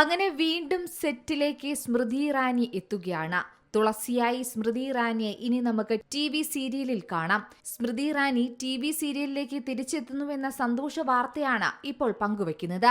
അങ്ങനെ വീണ്ടും സെറ്റിലേക്ക് സ്മൃതി ഇറാനി എത്തുകയാണ്. തുളസിയായി സ്മൃതി ഇറാനിയെ ഇനി നമുക്ക് ടി വി സീരിയലിൽ കാണാം. സ്മൃതി ഇറാനി ടി വി സീരിയലിലേക്ക് തിരിച്ചെത്തുന്നുവെന്ന സന്തോഷ വാർത്തയാണ് ഇപ്പോൾ പങ്കുവെക്കുന്നത്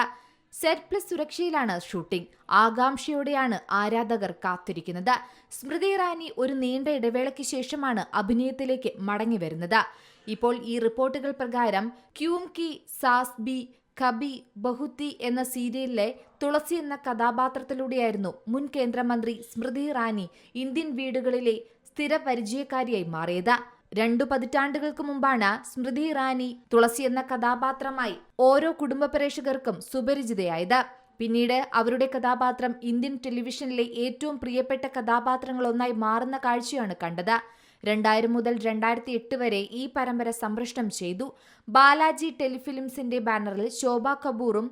സെറ്റ് പ്ലസ് സുരക്ഷയിലാണ് ഷൂട്ടിംഗ്. ആകാംക്ഷയോടെയാണ് ആരാധകർ കാത്തിരിക്കുന്നത്. സ്മൃതി ഇറാനി ഒരു നീണ്ട ഇടവേളയ്ക്ക് ശേഷമാണ് അഭിനയത്തിലേക്ക് മടങ്ങി വരുന്നത് ഇപ്പോൾ ഈ റിപ്പോർട്ടുകൾ പ്രകാരം ക്യൂം കി സാസ് ബി കബി ബഹുത്തി എന്ന സീരിയലിലെ തുളസി എന്ന കഥാപാത്രത്തിലൂടെയായിരുന്നു മുൻ കേന്ദ്രമന്ത്രി സ്മൃതി ഇറാനി ഇന്ത്യൻ വീടുകളിലെ സ്ഥിര പരിചയക്കാരിയായി മാറിയത്. രണ്ടു പതിറ്റാണ്ടുകൾക്ക് മുമ്പാണ് സ്മൃതി ഇറാനി തുളസി എന്ന കഥാപാത്രമായി ഓരോ കുടുംബ പ്രേക്ഷകർക്കും സുപരിചിതയായത്. പിന്നീട് അവരുടെ കഥാപാത്രം ഇന്ത്യൻ ടെലിവിഷനിലെ ഏറ്റവും പ്രിയപ്പെട്ട കഥാപാത്രങ്ങളൊന്നായി മാറുന്ന കാഴ്ചയാണ് കണ്ടത്. രണ്ടായിരം മുതൽ രണ്ടായിരത്തി എട്ട് വരെ ഈ പരമ്പര സംപ്രേഷണം ചെയ്തു. ബാലാജി ടെലിഫിലിംസിന്റെ ബാനറിൽ ശോഭ കപൂറും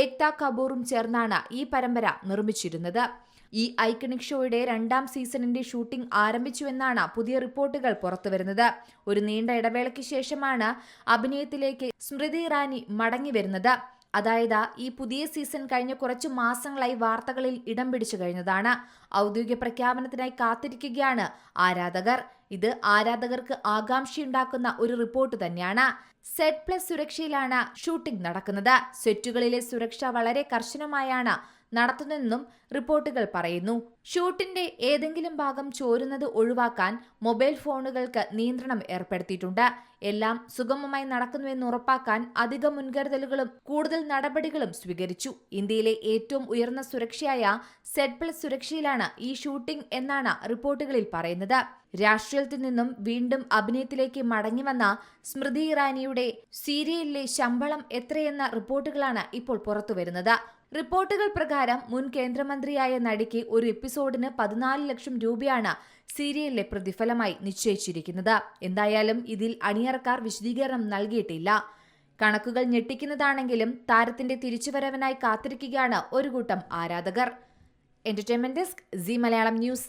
ഏക്ത കപൂറും ചേർന്നാണ് ഈ പരമ്പര നിർമ്മിച്ചിരുന്നത്. ഈ ഐക്കണിക് ഷോയുടെ രണ്ടാം സീസണിന്റെ ഷൂട്ടിംഗ് ആരംഭിച്ചുവെന്നാണ് പുതിയ റിപ്പോർട്ടുകൾ പുറത്തുവരുന്നത്. ഒരു നീണ്ട ഇടവേളയ്ക്ക് ശേഷമാണ് അഭിനയത്തിലേക്ക് സ്മൃതി ഇറാനി മടങ്ങിവരുന്നത്. അതായത് ഈ പുതിയ സീസൺ കഴിഞ്ഞ കുറച്ചു മാസങ്ങളായി വാർത്തകളിൽ ഇടം പിടിച്ചു കഴിഞ്ഞതാണ്. ഔദ്യോഗിക പ്രഖ്യാപനത്തിനായി കാത്തിരിക്കുകയാണ് ആരാധകർ. ഇത് ആരാധകർക്ക് ആകാംക്ഷയുണ്ടാക്കുന്ന ഒരു റിപ്പോർട്ട് തന്നെയാണ്. സെറ്റ് പ്ലസ് സുരക്ഷയിലാണ് ഷൂട്ടിംഗ് നടക്കുന്നത്. സെറ്റുകളിലെ സുരക്ഷ വളരെ കർശനമായാണ് നടത്തുന്നതെന്നും റിപ്പോർട്ടുകൾ പറയുന്നു. ഷൂട്ടിന്റെ ഏതെങ്കിലും ഭാഗം ചോരുന്നത് ഒഴിവാക്കാൻ മൊബൈൽ ഫോണുകൾക്ക് നിയന്ത്രണം ഏർപ്പെടുത്തിയിട്ടുണ്ട്. എല്ലാം സുഗമമായി നടക്കുന്നുവെന്ന് ഉറപ്പാക്കാൻ അധിക മുൻകരുതലുകളും കൂടുതൽ നടപടികളും സ്വീകരിച്ചു. ഇന്ത്യയിലെ ഏറ്റവും ഉയർന്ന സുരക്ഷയായ സെറ്റ് പ്ലസ് സുരക്ഷയിലാണ് ഈ ഷൂട്ടിംഗ് എന്നാണ് റിപ്പോർട്ടുകളിൽ പറയുന്നത്. രാഷ്ട്രീയത്തിൽ നിന്നും വീണ്ടും അഭിനയത്തിലേക്ക് മടങ്ങിവന്ന സ്മൃതി ഇറാനിയുടെ സീരിയലിലെ ശമ്പളം എത്രയെന്ന റിപ്പോർട്ടുകളാണ് ഇപ്പോൾ പുറത്തുവരുന്നത്. റിപ്പോർട്ടുകൾ പ്രകാരം മുൻ കേന്ദ്രമന്ത്രിയായ നടിക്ക് ഒരു എപ്പിസോഡിന് പതിനാല് ലക്ഷം രൂപയാണ് സീരിയലിലെ പ്രതിഫലമായി നിശ്ചയിച്ചിരിക്കുന്നത്. എന്തായാലും ഇതിൽ അണിയറക്കാർ വിശദീകരണം നൽകിയിട്ടില്ല. കണക്കുകൾ ഞെട്ടിക്കുന്നതാണെങ്കിലും താരത്തിന്റെ തിരിച്ചുവരവിനായി കാത്തിരിക്കുകയാണ് ഒരു കൂട്ടം ആരാധകർ. Entertainment desk Zee Malayalam news